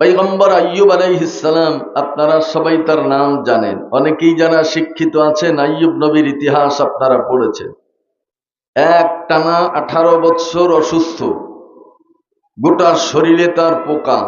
পৈগম্বর আইয়ুব আলাইহিসালাম আপনারা সবাই তার নাম জানেন। অনেকেই যারা শিক্ষিত আছেন, আইয়ুব নবীর ইতিহাস আপনারা পড়েছেন। এক টানা আঠারো বৎসর অসুস্থ। গোটা শরীরে তার পোকা।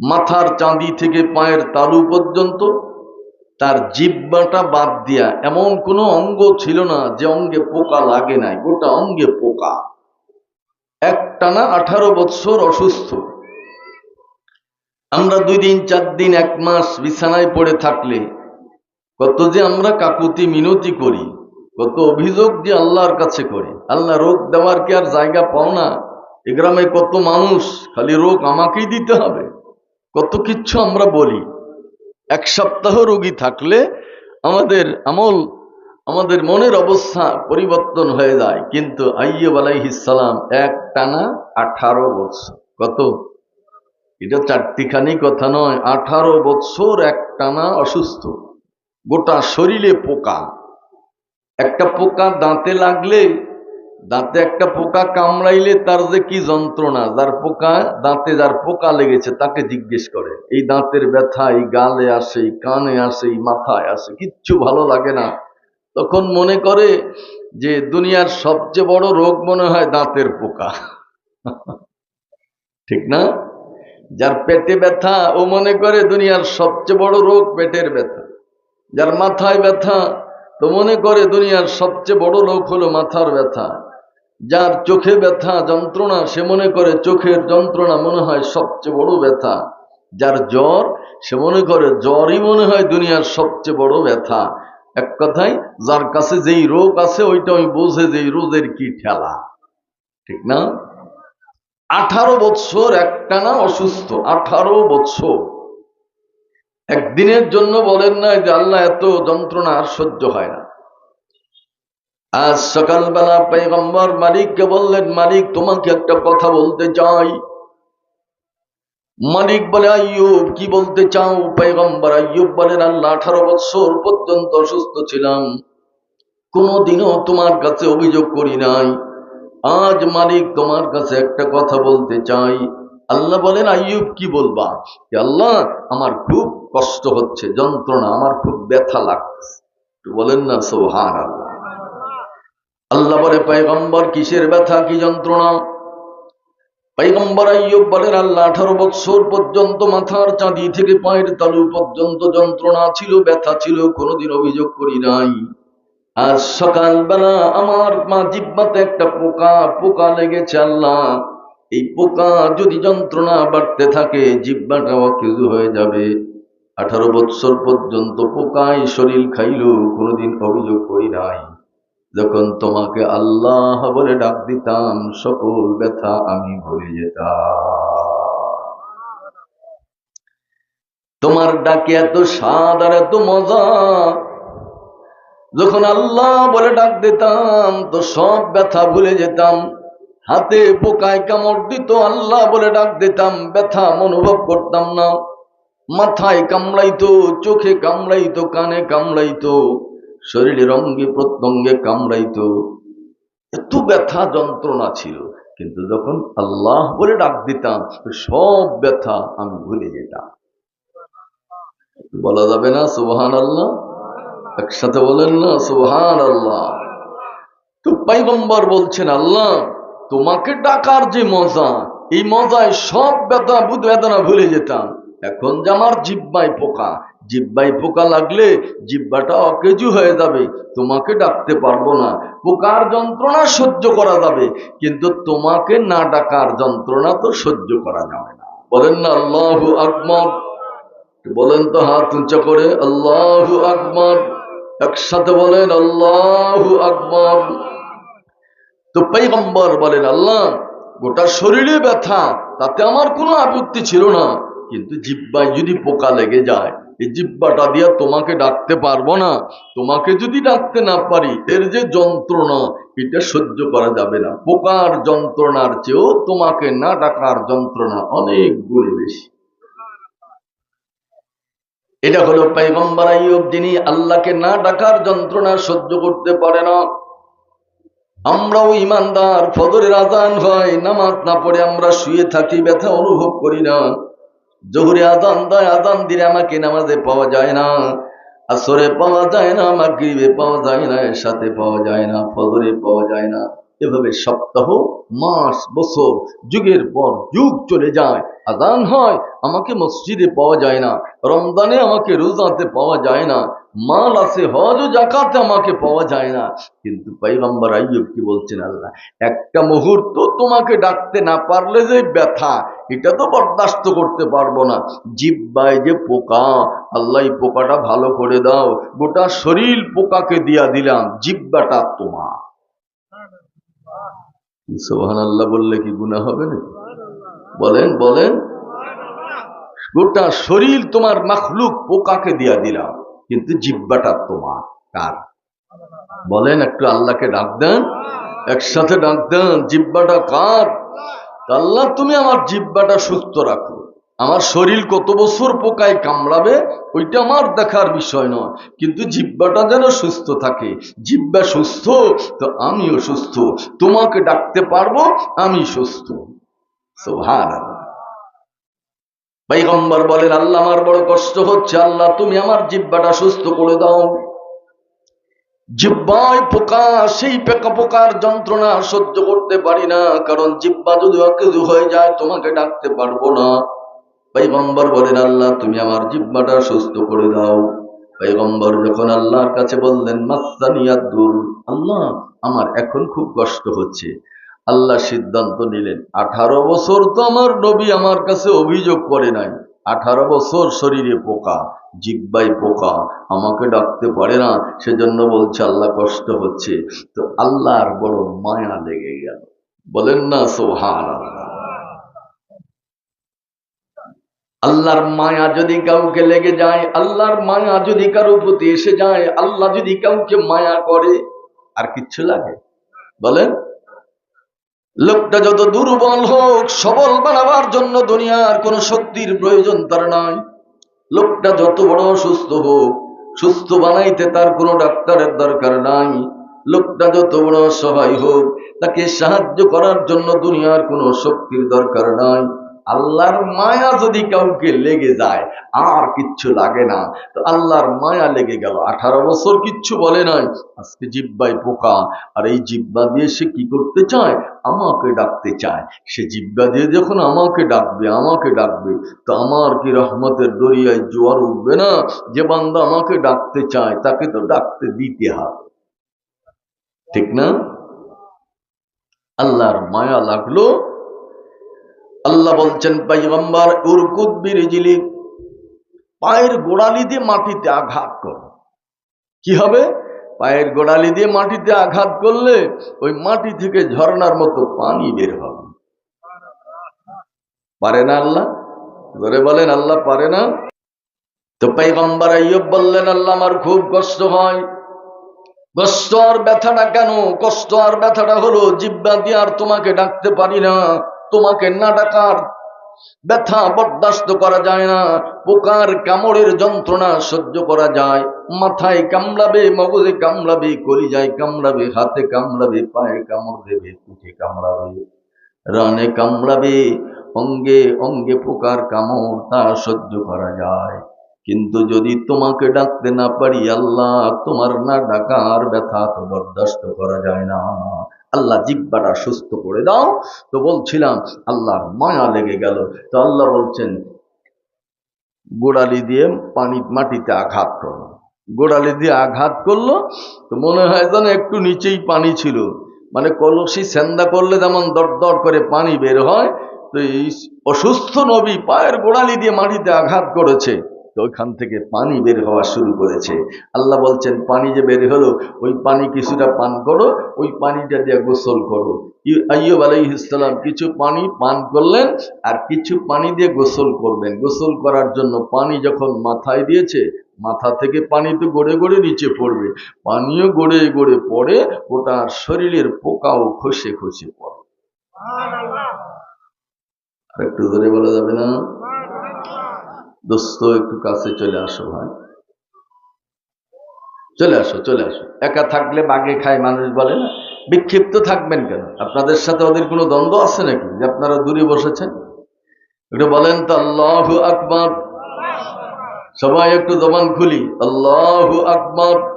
মাথার চাঁদি থেকে পায়ের তালু পর্যন্ত তার জিব্বাটা বাদ দিয়া এমন কোনো অঙ্গ ছিল না যে অঙ্গে পোকা লাগে নাই, গোটা অঙ্গে পোকা। এক টানা আঠারো বৎসর অসুস্থ। আমরা দুই দিন, চার দিন, এক মাস বিছানায় পড়ে থাকলে কত যে আমরা কাকুতি মিনতি করি, কত অভিযোগ যে আল্লাহর কাছে করি। আল্লাহ রোগ দেওয়ার কি আর জায়গা পাও না? এ গ্রামে কত মানুষ, খালি রোগ আমাকেই দিতে হবে। কত কিচ্ছু আমরা বলি। এক সপ্তাহ রোগী থাকলে আমাদের আমল, আমাদের মনের অবস্থা পরিবর্তন হয়ে যায়। কিন্তু আইয়ব আলাইহিসালাম এক টানা আঠারো বছর। কত? এটা চারটিখানি কথা নয়, আঠারো বৎসর এক টানা অসুস্থ। গোটা শরীরে পোকা। একটা পোকা দাঁতে লাগলে, দাঁতে একটা পোকা কামড়াইলে তার যে কি যন্ত্রণা, যার পোকা দাঁতে, যার পোকা লেগেছে তাকে জিজ্ঞেস করে। এই দাঁতের ব্যথা, এই গালে আসে, এই কানে আসে, এই মাথায় আসে, কিচ্ছু ভালো লাগে না। তখন মনে করে যে দুনিয়ার সবচেয়ে বড় রোগ মনে হয় দাঁতের পোকা। ঠিক না? যার পেটে ব্যথা, ও মনে করে দুনিয়ার সবচেয়ে বড় রোগ পেটের ব্যথা। যার মাথায় ব্যথা তো মনে করে দুনিয়ার সবচেয়ে বড় রোগ হলো মাথার ব্যথা। যার চোখে ব্যথা, যন্ত্রণা, সে মনে করে চোখের যন্ত্রণা মনে হয় সবচেয়ে বড় ব্যথা। যার জ্বর, সে মনে করে জ্বরই মনে হয় দুনিয়ার সবচেয়ে বড় ব্যথা। এক কথায়, যার কাছে যেই রোগ আছে, ওইটা ওই বোঝে যে এই রোগের কি ঠেলা। ঠিক না? আঠারো বৎসর একটানা অসুস্থ, আঠারো বৎসর একদিনের জন্য বলেন না যে আল্লাহ এত যন্ত্রণা আর সহ্য হয় না। আজ সকালবেলা পেগম্বর মালিককে বললেন, মালিক, তোমাকে একটা কথা বলতে চাই। মালিক বলে, আইয়ুব, কি বলতে চাও? পেগম্বর আইয়ুব বলেন, আল্লাহ, আঠারো বৎসর পর্যন্ত অসুস্থ ছিলাম। কোনোদিনও তোমার কাছে অভিযোগ করি নাই। আজ মালিক তোমার কাছে একটা কথা বলতে চাই। আল্লাহ বলেন, আইয়ুব, কি বলবা? আল্লাহ, আমার খুব কষ্ট হচ্ছে, যন্ত্রণা, আমার খুব ব্যথা লাগছে। বলেন না সোহান আল্লাহ আল্লাহ বলে, পয়গম্বর, কিসের ব্যথা, কি যন্ত্রণা? পৈগম্বর আইয়ুব বলেন, আল্লাহ, আঠারো বৎসর পর্যন্ত মাথার চাঁদি থেকে পায়ের তালু পর্যন্ত যন্ত্রণা ছিল, ব্যথা ছিল, কোনোদিন অভিযোগ করি নাই। আজ সকালবেলা আমার মা জিব্বাতে একটা পোকা পোকা লেগেছে আল্লাহ। এই পোকা যদি যন্ত্রণা বাড়তে থাকে জিব্বাটা অকেজু হয়ে যাবে। আঠারো বৎসর পর্যন্ত পোকাই শরীর খাইল কোনোদিন অভিযোগ করি নাই। যখন তোমাকে আল্লাহ বলে ডাক দিতাম, সকল ব্যথা আমি ভুলে যেতাম। তোমার ডাকে এত স্বাদ আর এত মজা যখন আল্লাহ বলে ডাক দিতাম, তো সব ব্যথা ভুলে যেতাম। হাতে পোকায় কামড় দিত, আল্লাহ বলে ডাক দিতাম, ব্যথা অনুভব করতাম না। মাথায় কামড়াইতো, চোখে কামড়াইতো, কানে কামড়াইতো শরীরের অঙ্গে প্রত্যঙ্গে কামড়াইতো। এত ব্যথা যন্ত্রণা ছিল। কিন্তু যখন আল্লাহ বলে ডাক দিতাম সব ব্যথা আমি ভুলে যেতাম। বলা যাবে না সুবহান আল্লাহ একসাথে বলেন না সুবহান আল্লাহ তো পাইগম্বর বলছেন, আল্লাহ, তোমাকে ডাকার যে মজা, এই মজায় সব ব্যথা, বুধ বেদনা ভুলে যেতাম। এখন যে আমার জিব্বাই পোকা জিব্বাই পোকা লাগলে জিব্বাটা অকেজু হয়ে যাবে, তোমাকে ডাকতে পারব না। পোকার যন্ত্রণা সহ্য করা যাবে, কিন্তু তোমাকে না ডাকার যন্ত্রণা তো সহ্য করা যাবে না। বলেন না, আল্লাহ আকবর। বলেন তো হাত উঁচা করে, আল্লাহ আকবর। একসাথে বলেন, আল্লাহ আকবর। তো পেগম্বর বলেন, আল্লাহ, গোটা শরীরে ব্যথা, তাতে আমার কোনো আপত্তি ছিল না। কিন্তু জিব্বায় যদি পোকা লেগে যায়, এই জিব্বাটা দিয়ে তোমাকে ডাকতে পারব না। তোমাকে যদি ডাকতে না পারি, এর যে যন্ত্রণা, এটা সহ্য করা যাবে না। পোকার যন্ত্রণার চেয়েও তোমাকে না ডাকার যন্ত্রণা অনেক গুণ বেশি। এটা হলো পাইগম্বর আইয়ুব, যিনি আল্লাহকে না ডাকার যন্ত্রণা সহ্য করতে পারে না। আমরাও ইমানদার, ফজরের আজান হয়, নামাজ না পড়ে আমরা শুয়ে থাকি, ব্যথা অনুভব করি না। জহুরে আদান দেয় আদান দিলে আমাকে নামাজে পাওয়া যায় না। আসরে পাওয়া যায় না, মাগরিবে পাওয়া যায় না এর সাথে পাওয়া যায় না, ফজরে পাওয়া যায় না। এভাবে সপ্তাহ, মাস, বছর, যুগের পর যুগ চলে যায়। আদান হয়, আমাকে মসজিদে পাওয়া যায় না। রমদানে আমাকে রোজাতে পাওয়া যায় না। মাল আছে, হজ ও জাকাতে আমাকে পাওয়া যায় না। কিন্তু পাইগম্বর আইয়ুব কি বলছেন আল্লাহ? একটা মুহূর্ত তোমাকে ডাকতে না পারলে যে ব্যথা, এটা তো বরদাস্ত করতে পারব না। জিব্বায় যে পোকা, আল্লাহ পোকাটা ভালো করে দাও। গোটা শরীর পোকাকে দিয়া দিলাম, জিব্বাটা তোমার। সোহান আল্লাহ বললে কি গুণা হবে না বলেন বলেন। গোটা শরীর তোমার মখলুক পোকাকে দিয়া দিলাম কিন্তু জিব্বাটা তোমার কার? বলেন একটু আল্লাহকে ডাক দেন একসাথে ডাক দেন জিব্বাটা কার? আল্লাহ তুমি আমার জিব্বাটা সুস্থ রাখো। আমার শরীর কত বছর পোকায় কামড়াবে, ওইটা আমার দেখার বিষয় নয়। কিন্তু জিব্বাটা যেন সুস্থ থাকে। জিব্বা সুস্থ, তো আমিও সুস্থ। তোমাকে ডাকতে পারব, আমি সুস্থ। সোহান পাইগম্বর বলেন, আল্লাহ আমার বড় কষ্ট হচ্ছে, আল্লাহ তুমি আমার জিব্বাটা সুস্থ করে দাও। জিব্বায় পোকা, সেই পেকা পোকার যন্ত্রণা সহ্য করতে পারি না, কারণ জিব্বা যদি অকেজু হয়ে যায়, তোমাকে ডাকতে পারব না। পৈগম্বর বলেন, আল্লাহ, তুমি আমার জিব্বাটা সুস্থ করে দাও। পৈগম্বর যখন আল্লাহর কাছে বললেন মাস্তানিয়াদুর আল্লাহ, আমার এখন খুব কষ্ট হচ্ছে। আল্লাহ সিদ্ধান্ত নিলেন, আঠারো বছর তো আমার নবী আমার কাছে অভিযোগ করে নাই। আঠারো বছর শরীরে পোকা জিব্বাই পোকা, আমাকে ডাকতে পারে না। সেজন্য বলছে, আল্লাহ, কষ্ট হচ্ছে। তো আল্লাহর বড় মায়া লেগে গেল। বলেন না সোহান আল্লাহ আল্লাহর মায়া যদি কাউকে লেগে যায়, আল্লাহর মায়া যদি কারও প্রতি এসে যায়, আল্লাহ যদি কাউকে মায়া করে, আর কিচ্ছু লাগে। বলেন? লোকটা যত দুর্বল হোক, সবল বানাবার জন্য দুনিয়ার কোনো শক্তির প্রয়োজন তার নাই। লোকটা যত বড় সুস্থ হোক, সুস্থ বানাইতে তার কোনো ডাক্তারের দরকার নাই। লোকটা যত বড় সহায় হোক, তাকে সাহায্য করার জন্য দুনিয়ার কোনো শক্তির দরকার নাই। আল্লাহর মায়া যদি কাউকে লেগে যায়, আর কিচ্ছু লাগে না। তো আল্লাহর মায়া লেগে গেল। আঠারো বছর কিচ্ছু বলে নাই। আজকে জিব্বায় পোকা। আর এই জিব্বা দিয়ে সে কি করতে চায়? আমাকে ডাকতে চায়। সে জিব্বা দিয়ে যখন আমাকে ডাকবে আমাকে ডাকবে, তো আমার কি রহমতের দরিয়ায় জোয়ার উঠবে না? যে বান্দা আমাকে ডাকতে চায়, তাকে তো ডাকতে দিতে হবে। ঠিক না? আল্লাহর মায়া লাগল। আল্লাহ বলছেন পাইগম্বার উরকুদ বিরিজিলি, পায়ের গোড়ালি দিয়ে মাটিতে আঘাত কর। কি হবে? পায়ের গোড়ালি দিয়ে মাটিতে আঘাত করলে ওই মাটি থেকে ঝর্ণার মতো পানি বের হবে। পারে না আল্লাহ? ধরে বলেন, আল্লাহ পারে না? তো পাইগম্বার আইয়ব বললেন, আল্লাহ আমার খুব কষ্ট হয়। কষ্ট আর ব্যথাটা কেন? কষ্ট আর ব্যথাটা হলো জিব্বা দিয়ে আর তোমাকে ডাকতে পারি না। তোমাকে না ডাকার ব্যথা বরদাস্ত করা যায় না। পোকার কামড়ের যন্ত্রণা সহ্য করা যায়। মাথায় কামড়াবে, মগজে কামড়াবে, কলিজায় কামড়াবে, হাতে কামড়াবে, পায়ে কামড় দেবে, পিঠে কামড়াবে, রানে কামড়াবে, অঙ্গে অঙ্গে পোকার কামড় তা সহ্য করা যায়। কিন্তু যদি তোমাকে ডাকতে না পারি আল্লাহ, তোমার না ডাকার ব্যথা তো বরদাস্ত করা যায় না। আল্লাহ জিব্বাটা সুস্থ করে দাও। তো বলছিলাম, আল্লাহর মায়া লেগে গেল। তো আল্লাহ বলছেন, গোড়ালি দিয়ে পানি, মাটিতে আঘাত করো। গোড়ালি দিয়ে আঘাত করল, তো মনে হয় যেন একটু নিচেই পানি ছিল। মানে কলসি সেন্দা করলে যেমন দর করে পানি বের হয়, তো এই অসুস্থ নবী পায়ের গোড়ালি দিয়ে মাটিতে আঘাত করেছে। তো ওইখান থেকে পানি বের হওয়া শুরু করেছে। আল্লাহ বলছেন, পানি যে বের হলো, ওই পানি কিছুটা পান করো, ওই পানিটা দিয়ে গোসল করো। আইয়ব আলাইহিসালাম কিছু পানি পান করলেন আর কিছু পানি দিয়ে গোসল করবেন। গোসল করার জন্য পানি যখন মাথায় দিয়েছে, মাথা থেকে পানি তো গড়ে গড়ে নিচে পড়বে। পানিও গড়ে গড়ে পড়ে ওটা শরীরের পোকাও খসে খসে পড়ে। একটু ধরে বলা যাবে না? দোস্ত, একটু কাছে চলে আসো ভাই। চলে আসো চলে আসো। একা থাকলে বাগে খায় মানুষ বলে না। বিক্ষিপ্ত থাকবেন কেন? আপনাদের সাথে ওদের কোনো দ্বন্দ্ব আছে নাকি? যে আপনারা দূরে বসেছেন? একটু বলেন তো, আল্লাহ আকবর। সবাই একটু জবান খুলি। আল্লাহ আকবর।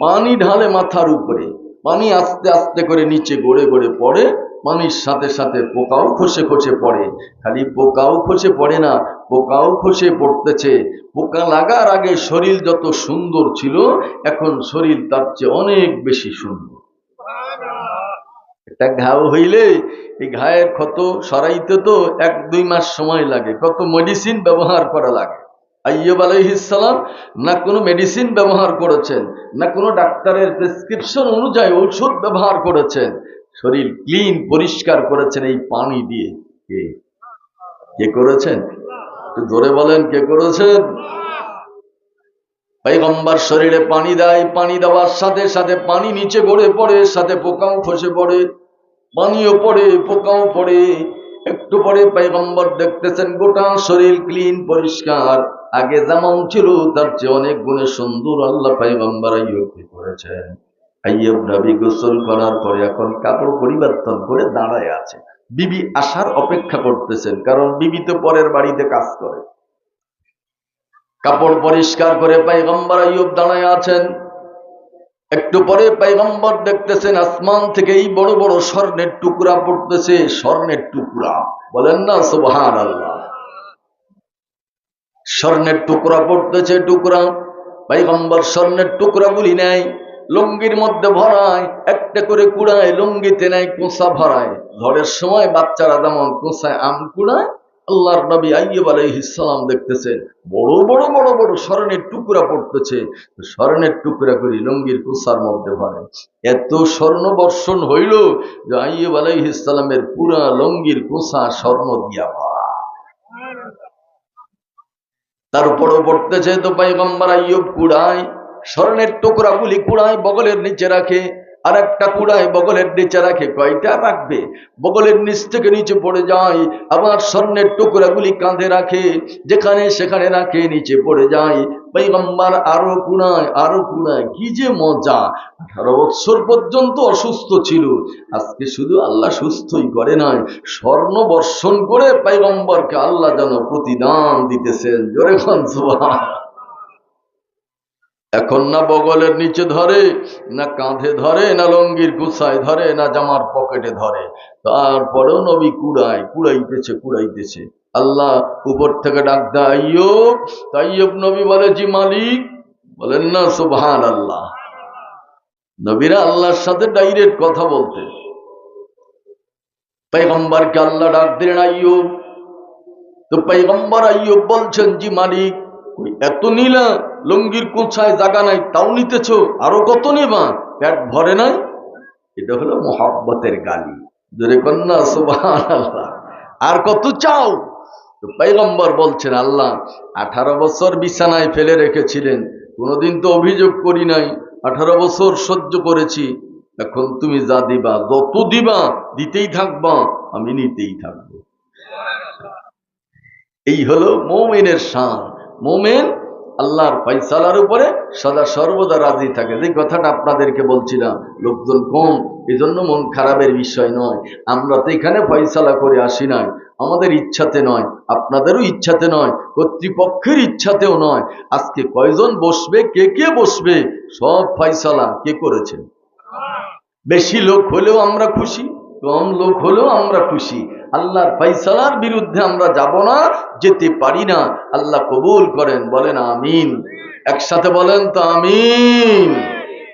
পানি ঢালে মাথার উপরে। পানি আস্তে আস্তে করে নিচে গড়ে গড়ে পড়ে। পানির সাথে সাথে পোকাও খসে খসে পড়ে। খালি পোকাও খসে পড়ে না, পোকাও খসে পড়তেছে। পোকা লাগার আগে শরীর যত সুন্দর ছিল, এখন শরীর তার চেয়ে অনেক বেশি সুন্দর। একটা ঘাও হইলে এই ঘায়ের ক্ষত সরাইতে তো এক, দুই মাস সময় লাগে, কত মেডিসিন ব্যবহার করা লাগে। আইয়ব আলাইহিসালাম না কোনো মেডিসিন ব্যবহার করেছেন, না কোনো ডাক্তারের প্রেসক্রিপশন অনুযায়ী ঔষধ ব্যবহার করেছেন। শরীর ক্লিন, পরিষ্কার করেছেন এই পানি দিয়ে। কে? কে করেছেন? ধরে বলেন, কে করেছেন? পৈগম্বর শরীরে পানি দেয়, পানি দেওয়ার সাথে সাথে পানি নিচে গড়ে পড়ে, সাথে পোকাও খসে পড়ে, পানিও পড়ে, পোকাও পড়ে। একটু পরে পৈগম্বর দেখতেছেন গোটা শরীর ক্লিন, পরিষ্কার। আগে যেমন ছিল, তার চেয়ে অনেক গুণে সুন্দর আল্লাহ আইয়ুবকে করেছেন। আইয়ুব নবী গোসল করার পরে এখন কাপড় পরিবর্তন করে দাঁড়ায় আছে। বিবি আসার অপেক্ষা করতেছেন, কারণ বিবি তো পরের বাড়িতে কাজ করে। কাপড় পরিষ্কার করে পাইগম্বর আইয়ুব দাঁড়ায় আছেন। একটু পরে পাইগম্বর দেখতেছেন আসমান থেকে এই বড় বড় স্বর্ণের টুকরা পড়তেছে, স্বর্ণের টুকরা। বলেন না সুবহান আল্লাহ স্বর্ণের টুকরা পড়তেছে, টুকরা। পাইগম্বর স্বর্ণের টুকরাগুলি নেয়। লুঙ্গির মধ্যে ভরায়, একটা করে কুড়ায় লুঙ্গিতে নেয় কোঁচা ভরায়। ঝড়ের সময় বাচ্চারা যেমন কোঁচায় আম কুড়ায়, আল্লাহর নবী আইয়ুব আলাইহিসসালাম দেখতেছেন বড় বড় বড় বড় স্বর্ণের টুকরা পড়তেছে। স্বর্ণের টুকরা করি লুঙ্গির কুসার মধ্যে ভরে এত স্বর্ণ বর্ষণ হইল যে আইয়ুব আলাইহিসসালামের পুরা লুঙ্গির কুসা স্বর্ণ দিয়া ভরা। তারপরও পড়তেছে, তো পাইগম্বর আইয়ুব কুড়ায় স্বর্ণের টুকরাগুলি কুড়ায় বগলের নিচে রাখে আর একটা কুড়ায় বগলের নিচে রাখে, কয়টা রাখবে? বগলের নিচ থেকে নিচে পড়ে যায়, আবার স্বর্ণের টুকরাগুলি কাঁধে রাখে, যেখানে সেখানে রাখে, নিচে পড়ে যায়। পৈগম্বার আরও কুড়ায় আরও কুড়ায়, কি যে মজা! আঠারো বৎসর পর্যন্ত অসুস্থ ছিল, আজকে শুধু আল্লাহ সুস্থই করে নাই। স্বর্ণ বর্ষণ করে পৈগম্বরকে আল্লাহ যেন প্রতিদান দিতেছেন। জোরে খান সুবহান এখন না বগলের নিচে ধরে, না কাঁধে ধরে, না লঙ্গির কুসায় ধরে, না জামার পকেটে ধরে। তারপরেও নবী কুড়াই কুড়াইতেছে কুড়াইতেছে আল্লাহ উপর থেকে ডাক আইয়ুব তাইয়ব নবী বলে, জি মালিক, বলেন না সুবহান আল্লাহ নবীরা আল্লাহর সাথে ডাইরেক্ট কথা বলতে। পেগম্বরকে আল্লাহ ডাক দিলেন আইয়ুব তো পেগম্বর আইয়ুব বলছেন, জি মালিক এত নিলা লুঙ্গির কোথায় জাগা নাই, তাও নিতেছ? আরও কত নেবা? পেট ভরে নাই? এটা হলো মোহাব্বতের গালি। জোরে কন্যা আর কত চাও? তো পৈগম্বর বলছেন, আল্লাহ, আঠারো বছর বিছানায় ফেলে রেখেছিলেন, কোনোদিন তো অভিযোগ করি নাই, আঠারো বছর সহ্য করেছি, এখন তুমি যা দিবা, যত দিবা, দিতেই থাকবা, আমি নিতেই থাকব। এই হলো মোমেনের শান। মোমেন আল্লাহর ফয়সালার উপরে সদা সর্বদা রাজি থাকে। যে কথাটা আপনাদেরকে বলছিলাম লোকজন কম, এজন্য মন খারাপের বিষয় নয়। আমরা তো এখানে ফয়সালা করে আসি নাই। আমাদের ইচ্ছাতে নয়, আপনাদেরও ইচ্ছাতে নয়, কর্তৃপক্ষের ইচ্ছাতেও নয়। আজকে কয়জন বসবে, কে কে বসবে, সব ফয়সালা কে করেছেন? বেশি লোক হলেও আমরা খুশি, কম লোক হলেও আমরা খুশি। আল্লাহর ফাইসালার বিরুদ্ধে আমরা যাব না, যেতে পারি না। আল্লাহ কবুল করেন, বলেন আমিন। একসাথে বলেন তো আমিন।